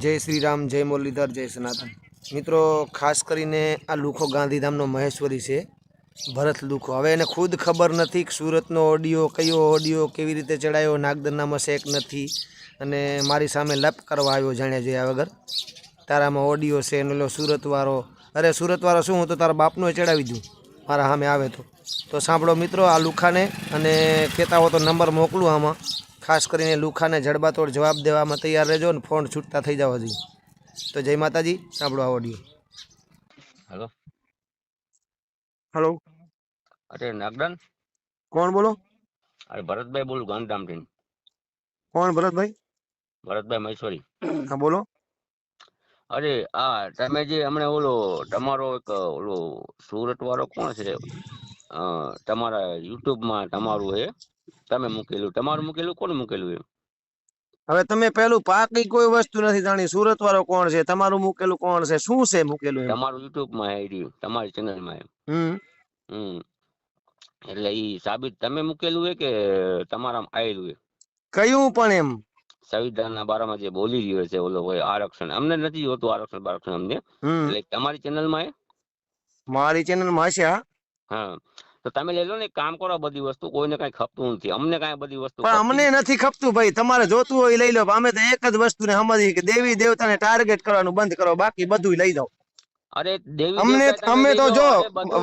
જય શ્રી રામ જય મુરલીધર, જય સનાતન. મિત્રો, ખાસ કરીને આ લુખો ગાંધીધામનો મહેશ્વરી છે, ભરત લુખો. હવે એને ખુદ ખબર નથી કે સુરતનો ઓડિયો, કયો ઓડિયો, કેવી રીતે ચડાયો નાગદરનામાં શેક નથી. અને મારી સામે લપ કરવા આવ્યો જાણ્યા જોયા વગર. તારામાં ઓડિયો છે, એનો લો સુરતવાળો. અરે, સુરતવાળો શું? હું તો તારા બાપનો ચડાવી દઉં. મારા સામે આવે તો. તો સાંભળો મિત્રો, આ લુખાને અને કહેતા હો તો નંબર મોકલું આમાં. ખાસ કરીને લુખાને જડબાતોડ જવાબ દેવામાં તૈયાર રહેજો ને ફોન છૂટતા થઈ જાવ હજી. તો જય માતાજી સાંભળો આ ઓડિયો. હેલો. હલો. અરે નાગદાન? કોણ બોલો? અરે ભરતભાઈ બોલું ગાંધીધામથી. કોણ ભરતભાઈ? ભરતભાઈ મહેશ્વરી. હા બોલો. અરે આ તમે જે હમણાં ઓલો તમારો એક ઓલો સુરત વાળો કોણ છે? તમારા યુટ્યુબમાં તમારું એ તમે મૂકેલું. તમારું મૂકેલું? કોણ મૂકેલું એમ? હવે તમે પેલું પાકી કોઈ વસ્તુ નથી જાણી સુરત વાળો કોણ છે? તમારું મૂકેલું કોણ છે? શું છે મૂકેલું તમારું યુટ્યુબમાં આઈડી તમારી ચેનલમાં એમ. હમ. એટલે ઈ સાબિત તમે મૂકેલું હે કે તમારા આવેલું હે? કયું પણ એમ. સંવિધાનના બારામાં જે બોલી રહ્યો છે ઓલો હોય આરક્ષણ. અમને નથી હોતું આરક્ષણ બારક્ષણ અમને. એટલે તમારી ચેનલમાં મારી ચેનલમાં હશે હા. તો તમે લઈ લો ને કામ કરો બધી વસ્તુ કોઈને કઈ ખપતું નથી. અમને કઈ બધી વસ્તુ પણ અમને નથી. ખપતું ભાઈ. તમારે જોતું હોય લઈ લો. અમે તો એક જ વસ્તુને સમજી કે દેવી દેવતાને ટાર્ગેટ કરવાનું બંધ કરો. બાકી બધું લઈ જાઓ. અરે દેવી અમને અમે તો જો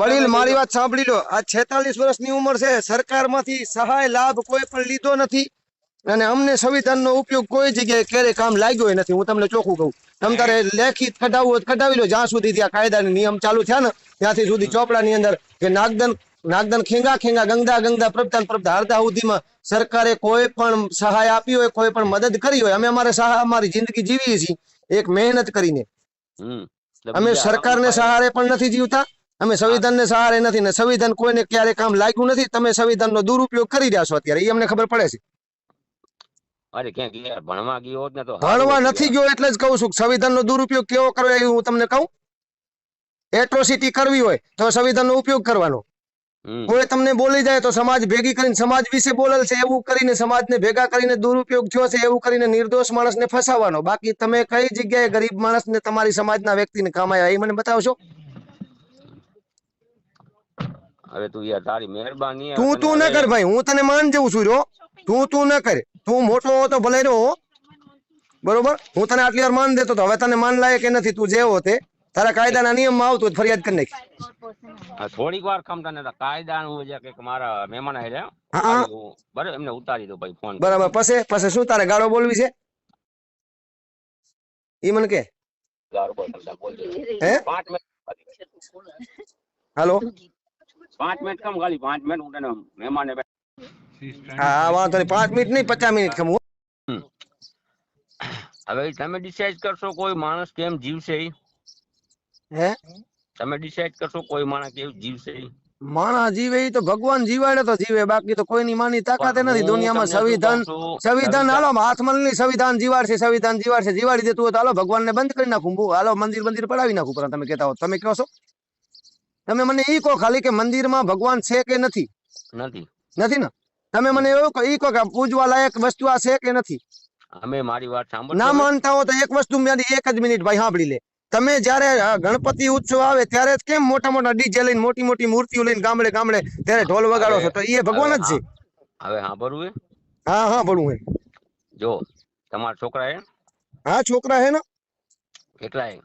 વડીલ મારી વાત સાંભળી લો. આ છેતાલીસ વર્ષની ઉંમર છે. સરકારમાંથી સહાય લાભ કોઈ પણ લીધો નથી. અને અમને સંવિધાનનો ઉપયોગ કોઈ જગ્યાએ ક્યારે કામ લાગ્યો નથી. હું તમને ચોખ્ખું કહું. તમ તારે લેખિત કઢાવવું કઢાવી લો. જ્યાં સુધી ત્યાં કાયદાના નિયમ ચાલુ થયા ને ત્યાંથી સુધી ચોપડાની અંદર કે નાગદન નાગદન ખેંગા ખેંગા ગંગા ગંગા પ્રભતાન પ્રભતા. હારતા સુધીમાં સરકારે કોઈ પણ સહાય આપી હોય કોઈ પણ મદદ કરી હોય અમે અમારે અમારી જિંદગી જીવીએ છીએ. એક મહેનત કરીને. અમે સરકારને સહારે પણ નથી જીવતા અમે સંવિધાનને સહારે નથી ને સંવિધાન કોઈને ક્યારે કામ લાગ્યું નથી તમે સંવિધાનનો દુરુપયોગ કરી રહ્યા છો અત્યારે. એ અમને ખબર પડે છે. અરે ક્યાંક યાર ભણવા ગયો હોત ને તો ભણવા નથી ગયો એટલે જ કહું છું સંવિધાનનો દુરુપયોગ કેવો કરવો એ હું તમને કહું. એટ્રોસિટી કરવી હોય તો સંવિધાનનો ઉપયોગ કરવાનો. કોઈ તમને બોલી જાય તો સમાજ ભેગી કરીને સમાજ વિશે બોલેલ છે એવું કરીને સમાજને ભેગા કરીને દુરુપયોગ થયો છે એવું કરીને નિર્દોષ માણસને ફસાવાનો. બાકી તમે કઈ જગ્યાએ ગરીબ માણસને તમારી સમાજના વ્યક્તિને કામાયા એ મને બતાવશો? અરે તું યાર તારી મહેરબાની તું તું ન કર ભાઈ હું તને માન જેવું છું રો તું તું ન કર. તું મોટો હો તો ભલે રહ્યો. બરોબર? હું તને આટલી વાર માન દેતો તો હવે તને માન લાયક કે નથી તું જેવો તે. તારા કાયદાના નિયમમાં આવતું હોય તો ફરિયાદ કરી નાખ. હા, થોડીક વાર ખમતા નતા કાયદાનું જે કંઈક મારા મહેમાન આવ્યા હા, હા. હું- બરાબર એમને ઉતારી દો ભાઈ ફોન બરાબર પછી પછી શું તારે ગાળો બોલવી છે? ઈ મને કે. ગાળો બોલ, તમતાર બોલજો. હે? પાંચ મિનિટ હાલો. પાંચ મિનિટ કમ ખાલી? પાંચ મિનિટ હું તને મહેમાને હા હા, વાંધો નહીં. પાંચ મિનિટ નહીં પચાસ મિનિટ ખમું હવે તમે ડિસાઈડ કરશો કોઈ માણસ કેમ જીવશે ઈ? હે? તમે ડિસાઈડ કરશો કોઈ માણસ કેવું જીવશે માણસ જીવે એ તો ભગવાન જીવાડે તો જીવે બાકી તો કોઈની માની તાકાત નથી. દુનિયામાં સંવિધાન સંવિધાન હાલો સંવિધાન- હાથમાં લઈ સંવિધાન જીવાડશે સંવિધાન જીવાડશે. જીવાડી દેતું હોય તો હાલો ભગવાનને બંધ કરી નાખું. હાલો મંદિર મંદિર પડાવી નાખું પણ તમે કહેતા હો તમે કહો છો? તમે મને ઈ કહો ખાલી કે મંદિરમાં ભગવાન છે કે નથી? નથી. નથી ને? તમે મને એવું ઈ કહો કે પૂજવા લાયક વસ્તુ આ છે કે નથી? અમે મારી વાત સાંભળો ના માનતા હો તો એક વસ્તુ મેં એક જ મિનિટ ભાઈ સાંભળી લે. તમે જ્યારે ગણપતિ ઉત્સવ આવે ત્યારે કેમ મોટા મોટા ડીજે લઈને મોટી મોટી મૂર્તિઓ લઈને ગામડે ગામડે ત્યારે ઢોલ વગાડો છો તો એ ભગવાન જ છે. હવે સાંભળવું હા હા ભણવું હે. જો તમારા છોકરા હે? હા છોકરા હે ને? કેટલા હે?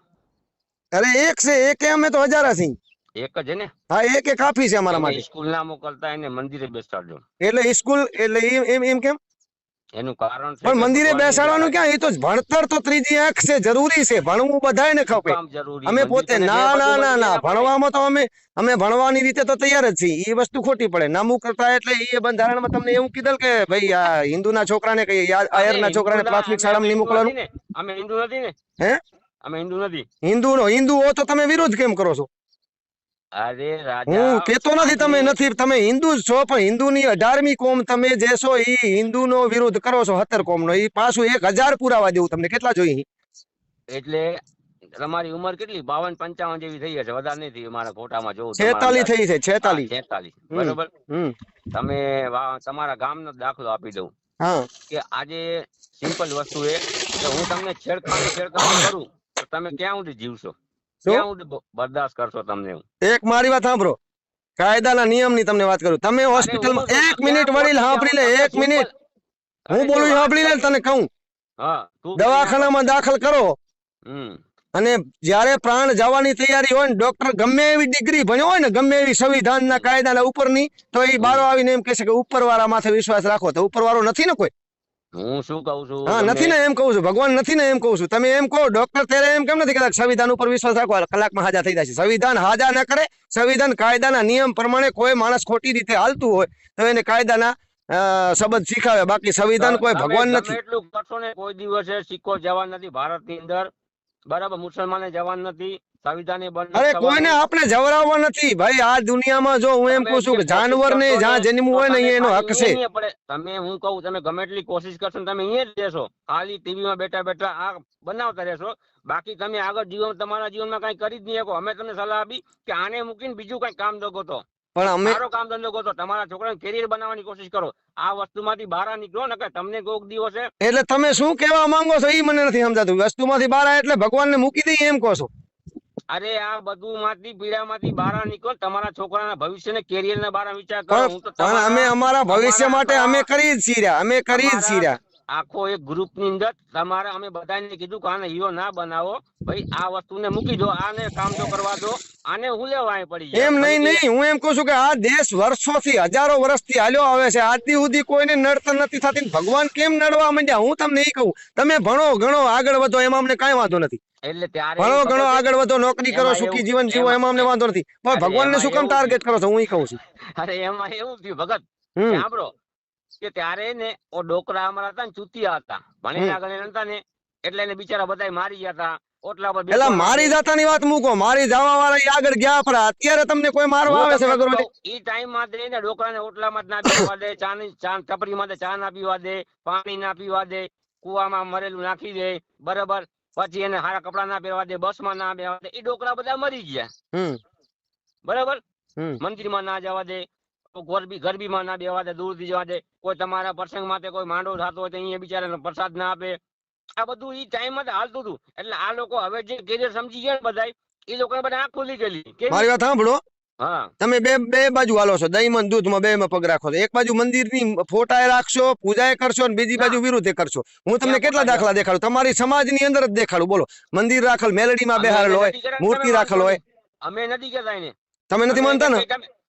અરે એક છે એક અમે તો હજારા છીએ. એક જ ને? હા એક એક કાફી છે અમારા માટે. સ્કૂલ ના મોકલતા એને મંદિરે બેસાડજો. એટલે સ્કૂલ એટલે એમ એમ કેમ? એનું કારણ પણ મંદિરે બેસાડવાનું ક્યાં? એ તો ભણતર તો ત્રીજી આંખ છે જરૂરી છે. ભણવું બધાયને શું ખપે. અમે પોતે ના ના ના ના. ના ભણવામાં તો અમે અમે ભણવાની રીતે તો તૈયાર જ છીએ. એ વસ્તુ ખોટી પડે. નામું કરતા એટલે એ બંધારણમાં તમને એવું કીધું કે ભાઈ આ હિન્દુના છોકરાને કઈ આયરના છોકરાને પ્રાથમિક ના- શાળામાં નહીં મોકલવાનું? ને. અમે હિન્દુ નથી ને? હે? અમે હિન્દુ નથી. હિન્દુ હો તો તમે વિરોધ કેમ કરો છો? અરે રાજા હું કેતો નથી તમે નથી તમે હિન્દુ જ છો પણ હિન્દુની અઢારમી કોમ તમે જે છો એ હિન્દુનો વિરોધ કરો છો હતર કોમનો. એ પાછું એક હજાર પુરાવા દેવું તમને. કેટલા જોઈએ એટલે તમારી ઉંમર કેટલી? બાવન પંચાવન જેવી થઈ હશે. વધારે નહીં થઈ મારા ફોટામાં જોઉં છેતાલીસ થઈ છે છેતાલીસ છેતાલીસ. બરોબર? તમે તમારા ગામનો દાખલો આપી દઉં. કે આજે સિમ્પલ વસ્તુ એ કે હું તમને છેડખાની છેડખાની કરું તો તમે ક્યાં સુધી જીવશો? બરદાસ્ત કરશો તમને એક મારી વાત સાંભળો. કાયદાના નિયમની તમને વાત કરું. તમે હોસ્પિટલમાં એક મિનિટ વડીલ સાંભળી લે એક મિનિટ. હું બોલું સાંભળી લે તને કહું. દવાખાનામાં દાખલ કરો. અને જ્યારે પ્રાણ જવાની તૈયારી હોય ને ડોક્ટર ગમે એવી ડિગ્રી ભણ્યો હોય ને ગમે એવી સંવિધાનના કાયદાના ઉપરની તો એ બારો આવીને એમ કહેશે કે ઉપરવાળા માથે વિશ્વાસ રાખો. તો ઉપરવાળો નથી ને કોઈ? હું શું કહું છું? હા નથી ને એમ કહું છું ભગવાન નથી ને એમ કહું છું. તમે એમ કહો ડોક્ટર ત્યારે એમ કેમ નથી કહેતા સંવિધાન ઉપર વિશ્વાસ રાખો? કલાકમાં હાજા થઈ જશે સંવિધાન હાજા ન કરે સંવિધાન કાયદાના નિયમ પ્રમાણે કોઈ માણસ ખોટી રીતે હાલતું હોય તો એને કાયદાના શબ્દ શીખાવે. બાકી સંવિધાન કોઈ ભગવાન નથી. એટલું કરશો ને કોઈ દિવસે સિક્કો જવાન નથી ભારતની અંદર. બરાબર મુસલમાને જવાન નથી. અરે નથી કોઈને આપણે જવરાવવા નથી. ભાઈ આ દુનિયામાં જો હું એમ કહું છું કે જાનવર ને જ્યાં કરશો હોય ને એનો હક છે. ખાલી અહીંયા પડે. તમે હું કહું તમે ગમે એટલી કોશિશ કરશો તમે અહીંયા જ રહેશો. ખાલી ટીવી માં બેઠા બેઠા આ બનાવતા રહેશો. બાકી તમે આગળ જીવન તમારા જીવનમાં કઈ કરી જ નહીં શકો. અમે તમને સલાહ આપી કે આને મૂકીને બીજું કઈ કામ દો ગોતો. પણ અમે કામ ધંધો ગોતો. તમારા છોકરાને કેરિયર બનાવવાની કોશિશ કરો. આ વસ્તુમાંથી બહાર નીકળો ને કે તમને કોઈક દિવસે એટલે તમે શું કહેવા માંગો છો? એ મને નથી સમજાતું. વસ્તુમાંથી બહાર આવે એટલે ભગવાનને મૂકી દઈએ એમ કહો છો. અરે આ બધું માંથી પીડામાંથી બહાર નીકળો તમારા છોકરાના ભવિષ્યને કેરિયર ને બારા વિચાર કરો. પણ હું તો પણ અમે અમારા ભવિષ્ય માટે અમે કરી જ છીએ. અમે કરી જ છીએ આખો એક ગ્રુપની અંદર તમારે અમે બધાને કીધું કે આને હીરો ના બનાવો. ભાઈ આ વસ્તુને મૂકી દો આને કામ તો કરવા દો. આને હું લેવા પડી એમ નહીં નહીં. હું એમ કહું છું કે આ દેશ વર્ષોથી હજારો વર્ષથી હાલ્યો આવે છે. આજથી સુધી કોઈને નડતર નથી થતી ભગવાન કેમ નડવા માંડ્યા? હું તમને એ કહું. તમે ભણો ગણો આગળ વધો એમાં અમને કાંઈ વાંધો નથી. એટલે ત્યારે ભણો ઘણો આગળ વધો નોકરી કરો સુખી જીવન જીવો એમાં- અમને વાંધો નથી. પણ ભગવાનને શું કામ ટાર્ગેટ કરો છો? હું એ કહું છું. અરે એમાં એવું થયું ભગત સાંભળો કે ત્યારે ને ઓ ડોકરા અમારા હતા ને ચૂતિયા હતા. ભણેલા ગણેલા હતા ને એટલે એને બિચારા બધા મારી ગયા હતા. ઓટલા પર એટલે મારી. જાતાની વાત મૂકો. મારી જવા વાળા આગળ ગયા પરા અત્યારે તમને કોઈ મારવા આવે છે વગર ઈ ટાઈમમાં દે ને ડોકરાને ઓટલામાં જ ના પીવા દે ચા ની ચા ટપરીમાં ચા ના પીવા દે પાણી ના પીવા દે કુવામાં મરેલું નાખી દે બરાબર. પછી એને સારા કપડા ના પહેરવા દે બસમાં ના બેવા દે એ ડોકરા બધા મરી ગયા. બરાબર? મંદિરમાં ના જવા દે ગરબી ગરબીમાં ના બેવા દે દૂરથી જવા દે કોઈ તમારા પ્રસંગ માટે કોઈ માંડો થતો હોય તો અહીંયા બિચારાને પ્રસાદ ના આપે. આ બધું ઈ ટાઈમમાં હાલતું હતું. એટલે આ લોકો હવે જે કેરિયર સમજી ગયા ને બધા એ લોકો બધા આંખ ખુલી ગયેલી. મારી વાત સાંભળો. તમે બે બે બાજુ હાલો છો દહીં માં દૂધમાં બે માં પગ રાખો છો. એક બાજુ મંદિરની ફોટા રાખશો પૂજા કરશો અને બીજી બાજુ વિરુદ્ધ કરશો. હું તમને કેટલા દાખલા દેખાડું? તમારી સમાજની અંદર જ દેખાડું બોલો. મંદિર રાખલ મેલડીમાં અમે બેહાડેલ હોય મૂર્તિ રાખલ હોય. અમે નથી કેતા એને. તમે નથી માનતા ને?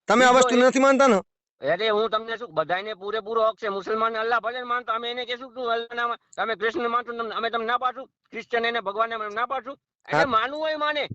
તમે- આ વસ્તુ નથી માનતા ને? અરે હું તમને શું બધાને પૂરેપૂરો હક છે. મુસલમાન અલ્લાહ ભલે માનતો અમે એને કહેશું તું અલ્લાહ ના તમે કૃષ્ણ માનતો તમને- અમે તમને ના પાડશું. ક્રિશ્ચન એને ભગવાનને અમે ના પાડશું. માનવું હોય માને.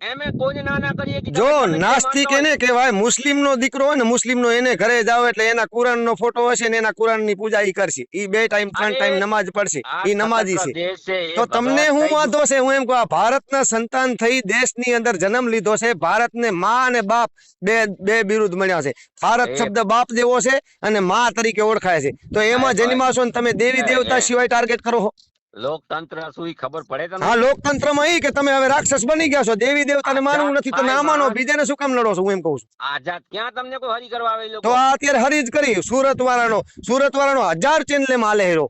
જો જે નાસ્તિક એને કહેવાય મુસ્લિમ નો દીકરો હોય ને મુસ્લિમ નો એને ઘરે જાવ એટલે એના કુરાન નો ફોટો હશે ને એના કુરાનની પૂજા ઈ કરશે. ઈ બે ટાઈમ ત્રણ ટાઈમ નમાજ પડશે. ઈ નમાજી છે. દેશ તો તમને હું વાંધો છે? હું એમ કહું ભારત ભારતના સંતાન થઈ દેશની અંદર જન્મ લીધો છે. ભારતને માં અને બાપ બે બે બિરુદ મળ્યા છે. ભારત શબ્દ બાપ જેવો છે અને માં તરીકે ઓળખાય છે. તો એમાં. જન્માશો ને તમે દેવી દેવતા સિવાય ટાર્ગેટ કરો લોકતંત્ર શું ખબર પડે તમને હા લોકતંત્રમાં ઈ કે તમે હવે રાક્ષસ બની ગયા છો. દેવી દેવતાને માનવું નથી. તો ના માનો બીજાને શું કામ લડો છો? હું એમ કહું છું. આઝાદ ક્યાં તમને કોઈ હરી કરવા આવે તો આ અત્યારે હરી જ કરી. સુરત વાળાનો સુરત વાળાનો હજાર ચેનલે માલે હેરો.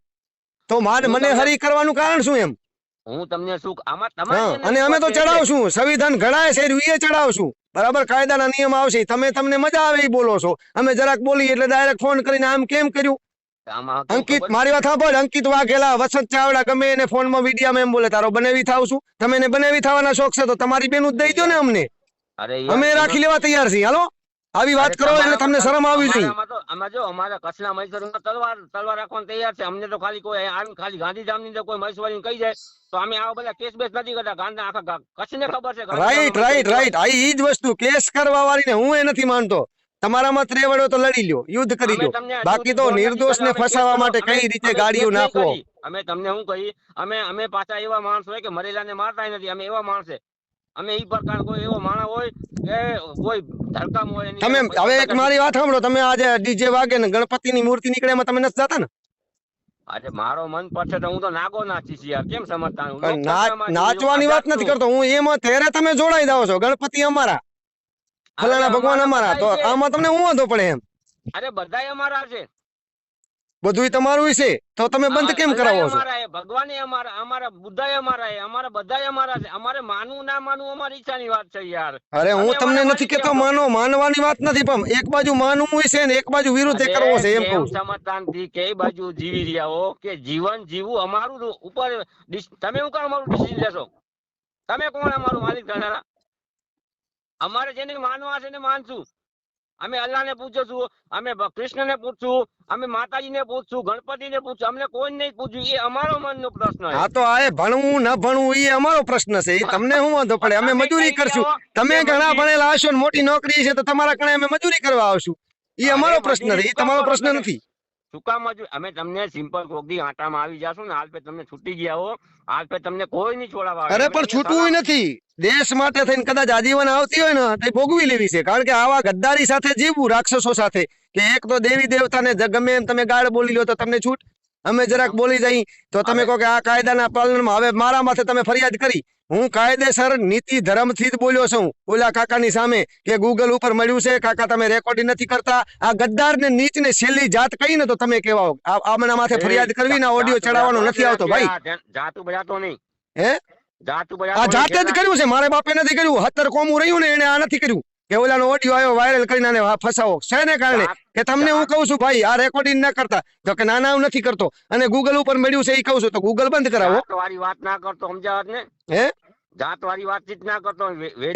તો મને હરી કરવાનું કારણ શું એમ? હું તમને શું આમાં તમારે અને અમે તો ચડાવશું. સંવિધાન ઘડાય છે એ ચડાવશું. બરાબર? કાયદાના નિયમ આવશે. તમે તમને મજા આવે એ બોલો છો. અમે જરાક બોલીએ એટલે ડાયરેક્ટ ફોન કરીને આમ કેમ કર્યું? અંકિત મારી વાત સાંભળ. અંકિત વાઘેલા વસંત ચાવડા ગમે એને ફોનમાં વિડીયામાં એમ બોલે તારો બનાવી થાવ છું. તમે એને બનાવી થવાના શોખ છે તો તમારી બેન દઈ દો ને અમને. અમે રાખી લેવા તૈયાર છીએ. હાલો? આવી વાત કરો એટલે તમને શરમ આવી જોઈએ અમે જો અમારા કચ્છના મહેશ્વરીમાં તલવાર તલવાર રાખવાનું તૈયાર છે. અમને તો ખાલી કોઈ આમ ખાલી ગાંધીધામની કોઈ મહેશ્વરી કહી જાય તો અમે આવા બધા કેસ બેસ નથી કરતા. ગાંધા આખા કચ્છ કચ્છને ખબર છે. રાઈટ રાઈટ રાઈટ આ ઈ જ વસ્તુ. કેસ કરવા વાળી ને હું એ નથી માનતો. તમારામાં ત્રેવડો તો લડી લ્યો યુદ્ધ કરી લો બાકી તો નિર્દોષ અમે ફસાવા માટે કઈ રીતે ગાડીઓ કરી. અમે તમને શું કહી? અમે અમે પાછા એવા માણસ હોય કે મરેલાને મારતા નથી અમે એવા માણસ. અમે ઈ પ્રકાર કોઈ એવો માણસ હોય કે કોઈ ધરકામ હોય તમે હવે એક મારી વાત સાંભળો તમે આજે ડીજે વાગે ને ગણપતિની મૂર્તિ નીકળે એમાં તમે નથી જતા ને? આજે મારો મન પડશે તો હું તો નાગો નાચીશ યાર કેમ સમજતા નાચવાની વાત નથી કરતો હું એમાં ત્યારે તમે જોડાઈ જાઓ છો ગણપતિ અમારા. ફલાણા ભગવાન અમારા તો આમાં તમને હું વાંધો પડે એમ? અરે બધા અમારા છે. બધું તમારું છે તો તમે બંધ કેમ કરાવો છો? ભગવાન અમારા અમારા બુદ્ધા અમારા અમારા બધા અમારા છે અમારે માનવું ના માનવું અમારી ઈચ્છાની વાત છે યાર. અરે હું તમને નથી કેતો માનો માનવાની વાત નથી પણ એક બાજુ માનવું છે ને એક બાજુ વિરુદ્ધ કરવો છે એમ કહું સમાધાનથી કે બાજુ જીવી રહ્યા હો કે જીવન જીવવું અમારું ઉપર તમે હું કામ અમારું ડિસિઝન લેશો? તમે કોણ અમારું માલિક થનારા અમારે જેને માનવા છે ને માનશું. અમે અલ્લાહને પૂછશું અમે કૃષ્ણને પૂછશું અમે માતાજીને પૂછશું ગણપતિને પૂછશું અમને કોઈ નહીં પૂછ્યું એ અમારો મનનો પ્રશ્ન છે. હા તો આ ભણવું ન ભણવું એ અમારો પ્રશ્ન છે. એ તમને શું વાંધો પડે? અમે મજૂરી કરશું. તમે ઘણા ભણેલા હશો ને મોટી નોકરી છે તો તમારા કણે અમે મજૂરી કરવા આવશું. એ અમારો પ્રશ્ન છે. એ તમારો પ્રશ્ન નથી. શું કામ અમે તમને સિમ્પલ કોકડી આટામાં આવી જાશું ને હાલ પે તમને છૂટી ગયા હો. હાલ પે તમને કોઈ નહીં છોડાવવા અરે પણ છૂટવું નથી. દેશ માટે થઈને કદાચ આજીવન આવતી હોય ને તે ભોગવી લેવી છે. કારણ કે આવા ગદ્દારી સાથે જીવવું રાક્ષસો સાથે. કે એક તો દેવી દેવતાને ગમે એમ તમે ગાળ બોલી લો તો તમને છૂટ. અમે જરાક બોલી જઈ તો તમે કહો કે આ કાયદાના પાલનમાં હવે મારા માથે તમે ફરિયાદ કરી. હું કાયદેસર નીતિ ધર્મથી જ બોલ્યો છું. ઓલા કાકાની સામે કે ગૂગલ ઉપર મળ્યું છે કાકા તમે રેકોર્ડિંગ નથી કરતા. આ ગદ્દાર ને નીચ ને છેલ્લી જાત કહી ને તો તમે કેવા આ આમના માથે ફરિયાદ કરવી ને ઓડિયો ચડાવવાનો નથી આવતો ભાઈ. જાતું બજાતો નહીં. હે? આ જાતે જ કર્યું છે. મારા બાપે નથી કર્યું. હતર કોમું રહ્યું ને એને આ નથી કર્યું. કે ઓલાનો ઓડિયો આવ્યો વાયરલ કરીને આને ફસાવો. શેને કારણે? કે તમને હું કહું છું ભાઈ આ રેકોર્ડિંગ ના કરતા. તો કે ના ના હું નથી કરતો. અને ગૂગલ ઉપર મળ્યું છે એ કહું છું તો ગૂગલ બંધ કરાવો. જાત વાત ના કરતો સમજાવત ને હે? જાત વાળી વાતચીત ના કરતો.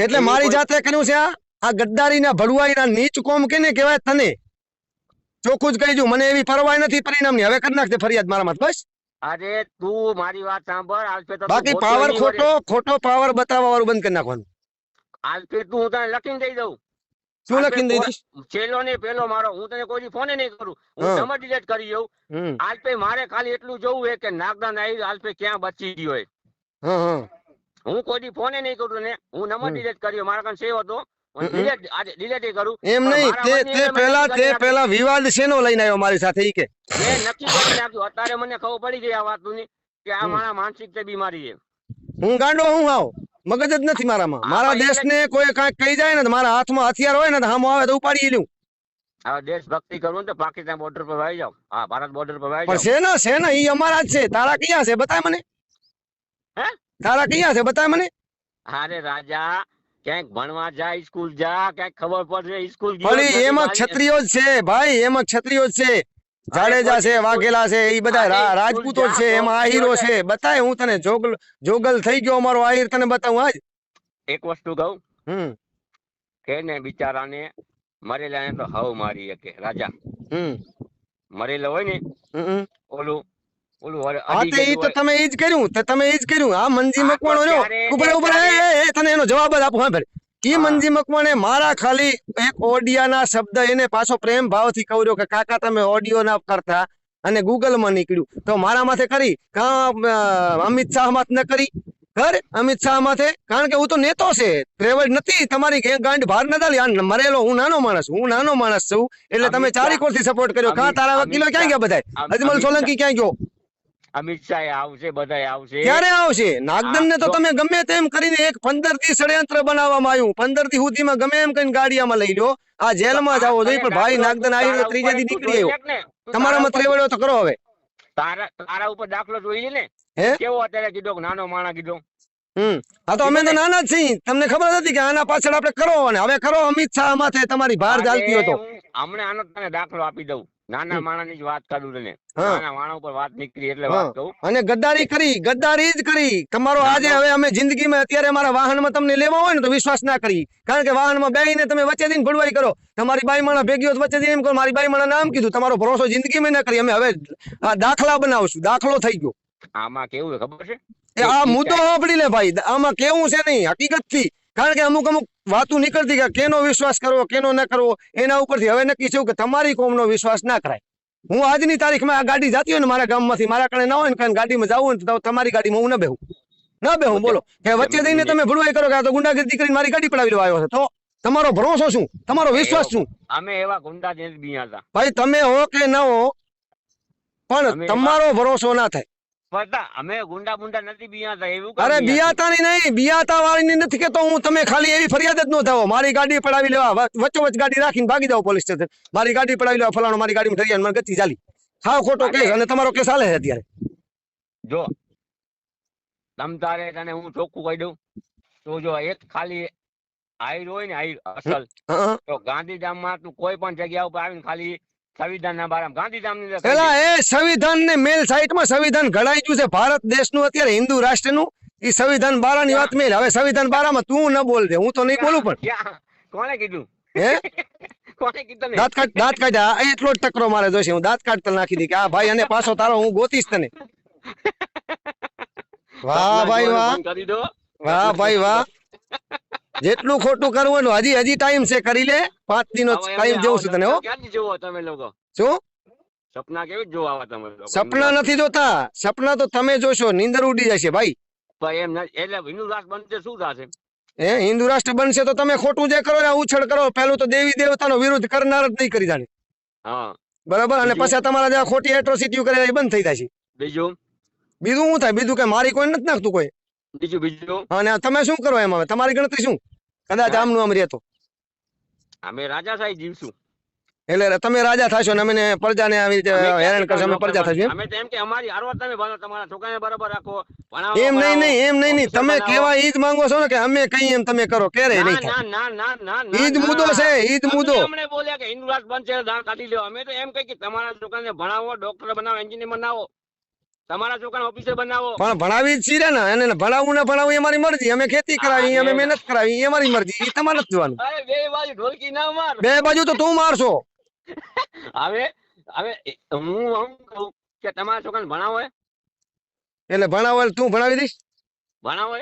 એટલે મારી જાતે કર્યું છે આ? આ ગદ્દારીના ભડવાઈના નીચ કોમ કેને કહેવાય તને? ચોખ્ખું જ કહીજું મને એવી પરવાય નથી પરિણામની. હવે કરી નાખજે ફરિયાદ મારા મત બસ. અરે તું મારી વાત સાંભળ બાકી પાવર ખોટો ખોટો પાવર બતાવવા વાળું બંધ કરી નાખવાનું. તું હું તને લખીને દઈ દઉં. શું લખીને દઈ દઈશ? છેલ્લો ને પેલો મારો હું તને કોઈ ફોને નહીં કરું. હું સમજ ડિલેટ કરી જઉં પે મારે ખાલી એટલું જોવું છે કે નાગદાન આવી પે ક્યાં બચી ગયો હોય હા હા. હું કોઈ ફોને નહીં કરું ને હું નંબર ડિલેટ કર્યો મારા કાન સેવ હતો. આજે એમ નહીં તે તે તે વિવાદ શેનો લઈને આવ્યો મારી સાથે ઈ કે? મેં નક્કી કરી નાખ્યું અત્યારે મને ખબર પડી ગઈ આ વાતની કે આ મારા માનસિક બીમારી છે. હું ગાંડો હું આવ મગજ જ નથી મારામાં. મારા દેશને કોઈ કાંઈક કહી જાય ને મારા હાથમાં હથિયાર હોય ને તો હામો આવે તો ઉપાડી લઉં હવે દેશભક્તિ કરવું તો પાકિસ્તાન બોર્ડર પર આવી જાવ હા ભારત બોર્ડર પર આવી જાવ છે ને ઈ અમારા જ છે. તારા ક્યાં છે? બતાય મને. હે? તારા ક્યાં છે? બતાય મને. અરે રાજા ક્યાંક ભણવા જા સ્કૂલ જા ક્યાંક ખબર પડશે સ્કૂલ એમાં ક્ષત્રિયો જ છે. ભાઈ એમાં ક્ષત્રિયો જ છે. જાડેજા છે વાઘેલા છે એ બધા રાજપૂતો છે એમાં આહીરો છે બતાય હું તને જોગલ જોગલ થઈ ગયો અમારો આહીર તને બતાવું આજ. એક વસ્તુ કહું? હમ. કે ને બિચારાને મરેલાને તો હવ મારી શકે રાજા. હમ. મરેલો હોય ને ઓલું ઓલું હા તે ઈ તો તમે ઈ જ કર્યું તે તમે ઈ જ કર્યું. આ મંજી હા, મકવાણો રહ્યો? ઉપર ઉપર એ, તને એનો જવાબ જ આપું હા ભાઈ ઈ મંજી મકવાણે મારા ખાલી એક ઓડિયાના શબ્દ એને પાછો પ્રેમ ભાવથી કહ્યો કે કાકા તમે ઓડિયો ના કરતા. અને ગૂગલમાં નીકળ્યું. તો મારા માથે કરી? કા અમિત શાહ માથ ન કરી? કર અમિત શાહ માથે? કારણ કે હું તો નેતો છે. ટ્રેવલ નથી. તમારી ગાંઠ ભાર ન દાલી મરેલો હું નાનો માણસ હું નાનો માણસ છું. એટલે તમે ચારી કોરથી સપોર્ટ કર્યો કા તારા વકીલો ક્યાં ગયા બધાય? અમ- અજમલ સોલંકી ક્યાં ગયો? અમિત શાહ આવશે બધા આવશે. ક્યારે આવશે? નાગદન ને તો તમે ગમે તેમ કરીને એક પંદરથી ષડયંત્ર બનાવવામાં આવ્યું. પંદરથી સુધીમાં ગમે એમ કઈ ગાડિયામાં લઈ લો આ જેલમાં જ આવો જોઈએ પણ ભાઈ નાગદન આવી ત્રીજે દી નીકળી આવ્યો. તમારામાં ત્રેવડો તો કરો હવે. તારા તારા ઉપર દાખલો જોઈ ને? કેવો અત્યારે કીધો નાનો માણા કીધો? હમ. હા તો અમે તો નાના જ છીએ. તમને ખબર નથી કે આના પાછળ આપણે કરો અને હવે કરો અમિત શાહ માથે તમારી ભાર ચાલતી હતો હમણાં આનો તને દાખલો આપી દઉં. નાના. માણાની જ વાત કરું તને. નાના માણસ ઉપર વાત નીકળી એટલે વાત કહું. અને ગદ્દારી કરી ગદ્દારી જ કરી. તમારો આજે હવે અમે જિંદગીમાં અત્યારે અમારા વાહનમાં તમને લેવા હોય ને તો વિશ્વાસ ના કરી. કારણ કે વાહનમાં બેહીને તમે વચ્ચે જઈને ભડવાઈ કરો. તમારી બાઈ માણા ભેગી વચ્ચે જઈને એમ કહો મારી બાઈ માણા નામ કીધું. તમારો ભરોસો જિંદગીમાં ના કરી. અમે હવે આ દાખલા બનાવશું. દાખલો થઈ ગયો. આમાં કેવું છે ખબર છે? આ મુદ્દો સાંભળી લે ભાઈ. આમાં કેવું છે નહીં? હકીકતથી કારણ કે અમુક અમુક વાતો નીકળતી કે કેનો વિશ્વાસ કરવો કેનો ન કરવો એના ઉપરથી હવે નક્કી થયું કે તમારી કોમનો વિશ્વાસ ના કરાય. હું આજની તારીખમાં આ ગાડી જતી હોય ને મારા ગામમાંથી મારા કણે ના હોય ને કારણ ગાડીમાં જવું હોય ને તો તમારી ગાડીમાં હું ન બેહું. ન બેહું બોલો. કે વચ્ચે જઈને તમે ભૂલવાઈ કરો કે આ તો ગુંડાગીરી કરીને મારી ગાડી પડાવી લેવા આવ્યો છે. તો તમારો ભરોસો શું? તમારો વિશ્વાસ શું? અમે એવા ગુંડા ભાઈ તમે હો કે ન હો પણ તમારો ભરોસો ના થાય. અમે ગુંડા ગુંડા નથી બીયા એવું અરે નહીં બિયાતા વાળીની નથી કેતો હું. તમે ખાલી એવી ફરિયાદ જ ન થાવો મારી ગાડી પડાવી લેવા. વચ્ચો વચ ગાડી રાખીને ભાગી જાવ પોલીસ સ્ટેશન. મારી ગાડી પડાવી લેવા. ફલાણો મારી ગાડીમાં ઠરી મને ગતિ ચાલી. સાવ ખોટો કેસ. અને તમારો કેસ હાલે છે અત્યારે. જો તમ તારે તને હું ચોખ્ખું કહી દઉં. તો જો એક ખાલી આઈ હોય ને આઈ અસલ. તો ગાંધીધામમાં તું કોઈ પણ જગ્યા ઉપર આવીને ખાલી સંવિધાનના બારામાં. ગાંધીધામની અંદર એ સંવિધાન. ને મેલ સાઇટમાં સંવિધાન ઘડાઈ ગયું છે. ભારત દેશનું અત્યારે હિન્દુ રાષ્ટ્રનું. એ સંવિધાન બારાની વાત મેલ હવે સંવિધાન બારામાં તું ન બોલ દે. હું તો નહીં બોલું પણ? કોણે કીધું? હે? કોણે કીધું દાંત કાઢ દાંત કાઢ્યા એટલો જ ટકરો મારે જોશે. હું દાંત કાઢતા નાખી દી કે આ ભાઈ અને પાછો તારો હું ગોતીશ તને. વાહ ભાઈ વાહ. બંધ કરી દો. વાહ ભાઈ વાહ. જેટલું ખોટું કરવું હજી હજી ટાઈમ છે કરી લે. પાંચ દિનો ટાઈમ દેવું છું તને હો. જોવો તમે લોકો? શું? સપના કેવી જોવા તમે સપના નથી જોતા. સપના તો તમે જોશો નીંદર ઉડી જશે ભાઈ. એમ એટલે હિન્દુ રાષ્ટ્ર બનશે શું થશે? એ હિન્દુ રાષ્ટ્ર બનશે તો તમે ખોટું જે કરો ને ઉછળ કરો. પેલું તો દેવી દેવતાનો વિરોધ કરનાર જ નહીં કરી જાણે. હા. બરાબર? અને? પછી તમારા જે ખોટી એટ્રોસિટીઓ કરે એ બંધ થઈ જાય છે. બીજું? બીજું શું થાય? બીજું કઈ મારી કોઈ નથી નાખતું કોઈ. બીજું બીજું? અને તમે શું કરો એમાં હવે? તમારી ગણતરી શું? કદાચ. આમનું આમ રહેતો. અમે રાજા સાહેબ જીવશું. એટલે તમે રાજા થશો ને અમે પ્રજાને આવી રીતે હેરાન કરશો? અમે પ્રજા થશું અમે તો એમ કે અમારી હારવા તમે ભણો તમારા છોકરાને બરાબર રાખો એમ નહીં. નહીં એમ નહીં નહીં. તમે. કેવા ઈદ માંગો છો ને કે અમે કઈ એમ તમે કરો ક્યારે નહીં ના, ના, ના, ના, ના, ઈ મુદ્દો છે ઈદ મુદ્દો. અમને બોલ્યા કે હિન્દુ રાષ્ટ્ર બનશે દાળ કાઢી લ્યો. અમે તો એમ કહી કે તમારા છોકરાને ભણાવો ડોક્ટર બનાવો એન્જિનિયર બનાવો. તમારા છોકરા ઓફિસર બનાવો. પણ ભણાવી જ છીએ ને એને ભણાવું ને ભણાવું એ મારી મરજી. અમે ખેતી કરાવી અમે મહેનત કરાવી એ મારી મરજી. એ તમારે જવાનું. બે બાજુ ઢોલકી ના માર. બે બાજુ તો તું મારશો. હવે હવે હું હું કહું કે તમારા છોકરાને ભણાવો એટલે ભણાવો તું ભણાવી દઈશ? ભણાવો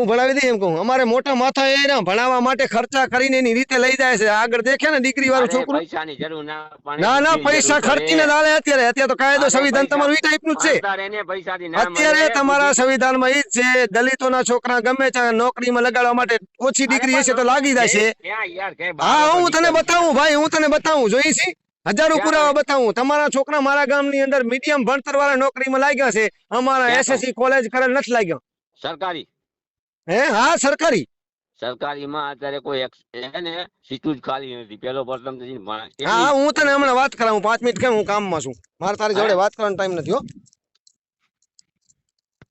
હે? ભણાવી દઈશ એમ કહું. અમારે મોટા માથા એ ભણાવવા માટે ખર્ચા કરીને એની રીતે લઈ જાય છે. આગળ દેખે ને દીકરી વાળું છોકરું. ના ના ના પૈસા. ખર્ચીને લાવે અત્યારે. અત્યારે તો કાયદો સંવિધાન તમારું એ ટાઈપનું છે. ના અત્યારે તમારા સંવિધાન સંવિધાનમાં ઈ જ છે. દલિતોના છોકરા ગમે ત્યાં નોકરીમાં લગાડવા માટે ઓછી ડિગ્રી હશે તો લાગી જશે. છે હા હું તને બતાવું ભાઈ હું તને બતાવું. જોઈ છી? હજારો પુરાવા બતાવું. તમારા છોકરા મારા ગામની અંદર મીડિયમ ભણતર વાળા નોકરીમાં લાગ્યા છે. અમારા એસએસસી કોલેજ કરેલ નથી લાગ્યો. સરકારી? હે? હા સરકારી. સરકારીમાં અત્યારે કોઈ ex- ને? સીટું જ ખાલી નથી. પેલો પ્રથમ હા હા હું તને હમણાં વાત કરાવું. પાંચ મિનિટ કેમ હું કામમાં છું? મારે તારી જોડે વાત કરવાનો ટાઈમ નથી હો.